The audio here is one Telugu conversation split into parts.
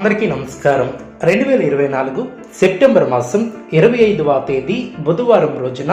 అందరికీ నమస్కారం. రెండు వేల ఇరవై నాలుగు సెప్టెంబర్ మాసం ఇరవై ఐదవ తేదీ బుధవారం రోజున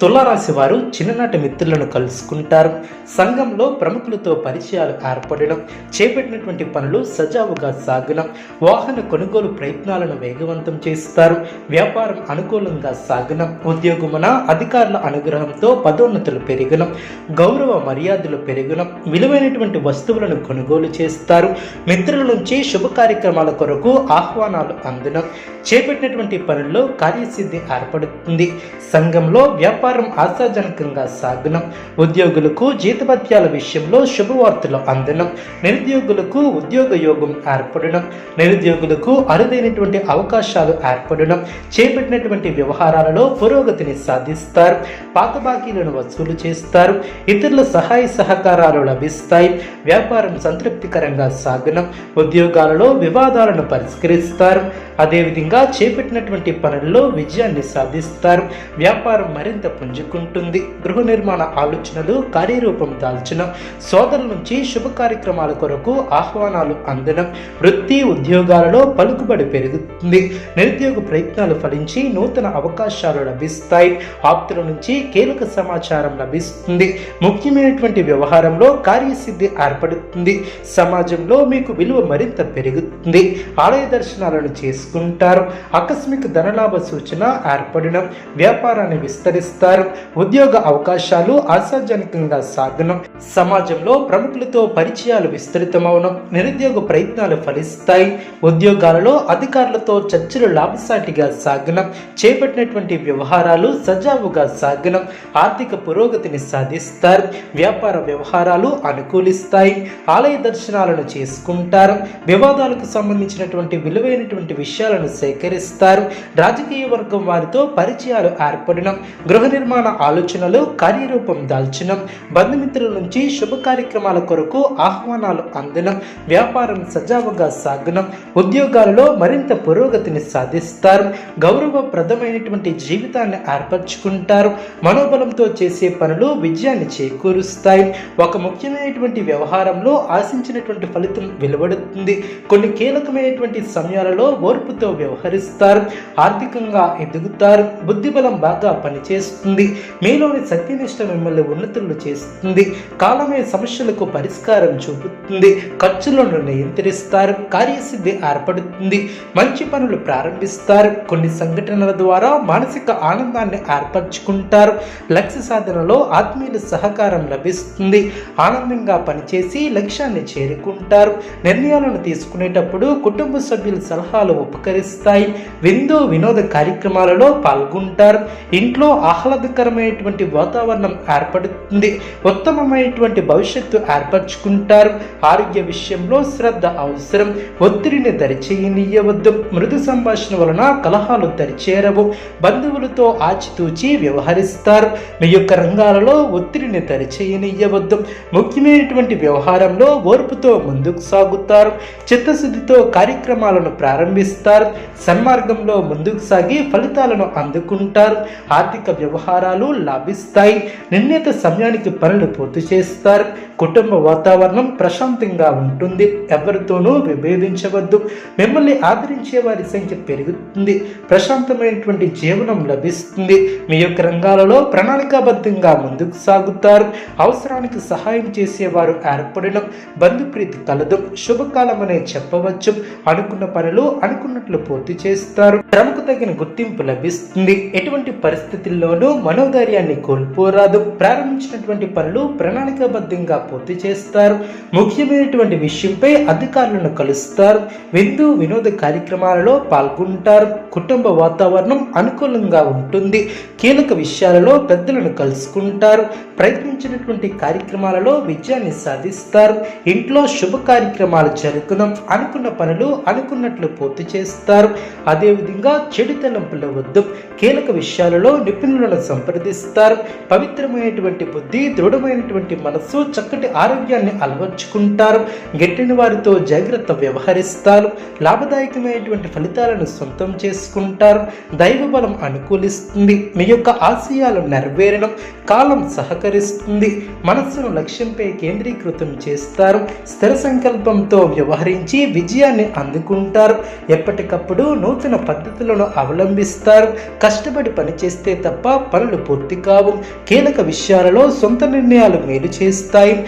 తులారాశి వారు చిన్ననాటి మిత్రులను కలుసుకుంటారు. సంఘంలో ప్రముఖులతో పరిచయాలు ఏర్పడడం చేపట్టినటువంటి పనులు సజావుగా సాగడం వాహన కొనుగోలు ప్రయత్నాలను వేగవంతం చేస్తారు. వ్యాపారం అనుకూలంగా సాగడం ఉద్యోగమున అధికారుల అనుగ్రహంతో పదోన్నతులు పెరగడం గౌరవ మర్యాదలు పెరగడం విలువైనటువంటి వస్తువులను కొనుగోలు చేస్తారు. మిత్రుల నుంచి శుభ కార్యక్రమాల కొరకు ఆహ్వానాలు అందడం చేపట్టినటువంటి పనుల్లో కార్యసిద్ధి ఏర్పడుతుంది. సంఘంలో వ్యాపార వ్యాపారం ఆశాజనకంగా సాగడం ఉద్యోగులకు జీతభత్యాల విషయంలో శుభవార్తలు అందడం నిరుద్యోగులకు ఉద్యోగ యోగం ఏర్పడడం నిరుద్యోగులకు అరుదైనటువంటి అవకాశాలు ఏర్పడడం చేపట్టినటువంటి వ్యవహారాలలో పురోగతిని సాధిస్తారు. పాత బాకీలను వసూలు చేస్తారు. ఇతరుల సహాయ సహకారాలు లభిస్తాయి. వ్యాపారం సంతృప్తికరంగా సాగడం ఉద్యోగాలలో వివాదాలను పరిష్కరిస్తారు. అదేవిధంగా చేపట్టినటువంటి పనుల్లో విజయాన్ని సాధిస్తారు. వ్యాపారం మరింత పుంజుకుంటుంది. గృహ నిర్మాణ ఆలోచనలు కార్యరూపం దాల్చడం సోదరుల నుంచి శుభ కార్యక్రమాల కొరకు ఆహ్వానాలు అందడం వృత్తి ఉద్యోగాలలో పలుకుబడి పెరుగుతుంది. నిరుద్యోగ ప్రయత్నాలు ఫలించి నూతన అవకాశాలు లభిస్తాయి. ఆప్తుల నుంచి కీలక సమాచారం లభిస్తుంది. ముఖ్యమైనటువంటి వ్యవహారంలో కార్యసిద్ధి ఏర్పడుతుంది. సమాజంలో మీకు విలువ మరింత పెరుగుతుంది. ఆలయ దర్శనాలను చేసుకుంటారు. ఆకస్మిక ధనలాభ సూచన ఏర్పడడం వ్యాపారాన్ని విస్తరిస్తారు. ఉద్యోగ అవకాశాలు ఆశాజనకంగా సాగడం సమాజంలో ప్రముఖులతో పరిచయాలు విస్తృతమవడం నిరుద్యోగ ప్రయత్నాలు ఫలిస్తాయి. ఉద్యోగాలలో అధికారులతో చర్చలు లాభసాటిగా సాగడం చేపట్టినటువంటి వ్యవహారాలు సజావుగా సాగడం ఆర్థిక పురోగతిని సాధిస్తారు. వ్యాపార వ్యవహారాలు అనుకూలిస్తాయి. ఆలయ దర్శనాలను చేసుకుంటారు. వివాదాలకు సంబంధించినటువంటి విలువైనటువంటి విషయాలను సేకరిస్తారు. రాజకీయ వర్గం వారితో పరిచయాలు ఏర్పడడం గృహ నిర్మాణ ఆలోచనలు కార్యరూపం దాల్చడం బంధుమిత్రుల నుంచి శుభ కార్యక్రమాల కొరకు ఆహ్వానాలు అందడం వ్యాపారం సజావుగా సాగడం ఉద్యోగాలలో మరింత పురోగతిని సాధిస్తారు గౌరవప్రదమైనటువంటి జీవితాన్ని ఏర్పరచుకుంటారు. మనోబలంతో చేసే పనులు విజయాన్ని చేకూరుస్తాయి. ఒక ముఖ్యమైనటువంటి వ్యవహారంలో ఆశించినటువంటి ఫలితం వెలువడుతుంది. కొన్ని కీలకమైనటువంటి సమయాలలో ఓర్పుతో వ్యవహరిస్తారు. ఆర్థికంగా ఎదుగుతారు. బుద్ధిబలం బాగా పనిచేస్తుంది. మీలోని సత్యనిష్ట మిమ్మల్ని ఉన్నతులు చేస్తుంది. కాలమే సమస్యలకు పరిష్కారం చూపుతుంది. ఖర్చులను నియంత్రిస్తారు. కార్యసిద్ధి ఏర్పడుతుంది. మంచి పనులు ప్రారంభిస్తారు. కొన్ని సంఘటనల ద్వారా మానసిక ఆనందాన్ని ఏర్పరచుకుంటారు. లక్ష్య సాధనలో ఆత్మీయుల సహకారం లభిస్తుంది. ఆనందంగా పనిచేసి లక్ష్యాన్ని చేరుకుంటారు. నిర్ణయాలను తీసుకునేటప్పుడు కుటుంబ సభ్యుల సలహాలు ఉపకరిస్తాయి. విందు వినోద కార్యక్రమాలలో పాల్గొంటారు. ఇంట్లో ఆహ్లాదకరమైనటువంటి వాతావరణం ఏర్పడుతుంది. ఉత్తమమైనటువంటి భవిష్యత్తు ఏర్పరచుకుంటారు. ఆరోగ్య విషయంలో శ్రద్ధ అవసరం. ఒత్తిడిని దరిచేయనీయవద్దు. మృదు సంభాషణ వలన కలహాలు దరిచేరవు. బంధువులతో ఆచితూచి వ్యవహరిస్తారు. మీ యొక్క రంగాలలో ఒత్తిడిని దరిచేయనీయవద్దు. ముఖ్యమైనటువంటి వ్యవహారంలో ఓర్పుతో ముందుకు సాగుతారు. చిత్తశుద్ధితో కార్యక్రమాలను ప్రారంభిస్తారు. సన్మార్గంలో ముందుకు సాగి ఫలితాలను అందుకుంటారు. ఆర్థిక వ్యవహారాలు లాభిస్తాయి. నిర్ణీత సమయానికి పనులు పూర్తి చేస్తారు. కుటుంబ వాతావరణం ప్రశాంతంగా ఉంటుంది. ఎవరితోనూ విభేదించవద్దు. మిమ్మల్ని ఆదరించే వారి సంఖ్య పెరుగుతుంది. ప్రశాంతమైనటువంటి జీవనం లభిస్తుంది. మీ యొక్క రంగాలలో ప్రణాళికాబద్ధంగా ముందుకు సాగుతారు. అవసరానికి సహాయం చేసేవారు ఏర్పడడం బంధుప్రీతి కలదు శుభకాలం అనే చెప్పవచ్చు. అనుకున్న పనులు అనుకున్నట్లు పూర్తి చేస్తారు. శ్రమకు తగిన గుర్తింపు లభిస్తుంది. ఎటువంటి పరిస్థితుల్లోనూ మనోధైర్యాన్ని కోల్పోరాదు. ప్రారంభించినటువంటి పనులు ప్రణాళికాబద్ధంగా పూర్తి చేస్తారు. ముఖ్యమైనటువంటి విషయంపై అధికారులను కలుస్తారు. విందు వినోద కార్యక్రమాలలో పాల్గొంటారు. కుటుంబ వాతావరణం అనుకూలంగా ఉంటుంది. కీలక విషయాలలో పెద్దలను కలుసుకుంటారు. ప్రయత్నించినటువంటి కార్యక్రమాలలో విజయాన్ని సాధిస్తారు. ఇంట్లో శుభ కార్యక్రమాలు జరుగును అనుకున్న పనులు అనుకున్నట్లు పూర్తి చేస్తారు. అదేవిధంగా చెడు తలంపుల వద్దు. కీలక విషయాలలో నిపుణులను సంప్రదిస్తారు. పవిత్రమైనటువంటి బుద్ధి దృఢమైనటువంటి మనస్సు చక్కటి ఆరోగ్యాన్ని అలవర్చుకుంటారు. గట్టిన వారితో జాగ్రత్త వ్యవహరిస్తారు. లాభదాయకమైనటువంటి ఫలితాలను సొంతం చేసుకుంటారు. దైవ బలం అనుకూలిస్తుంది. మీ యొక్క ఆశయాలు నెరవేరడం కాలం సహకరిస్తుంది. మనస్సును లక్ష్యంపై కేంద్రీకృతం చేస్తారు. స్థిర సంకల్పంతో వ్యవహరించి విజయాన్ని అందుకుంటారు. ఎప్పటికప్పుడు నూతన పద్ధతులను అవలంబిస్తారు. కష్టపడి పనిచేస్తే తప్ప పనులు పూర్తి కావు. కీలక విషయాలలో సొంత నిర్ణయాలు మేలు చేస్తాయి.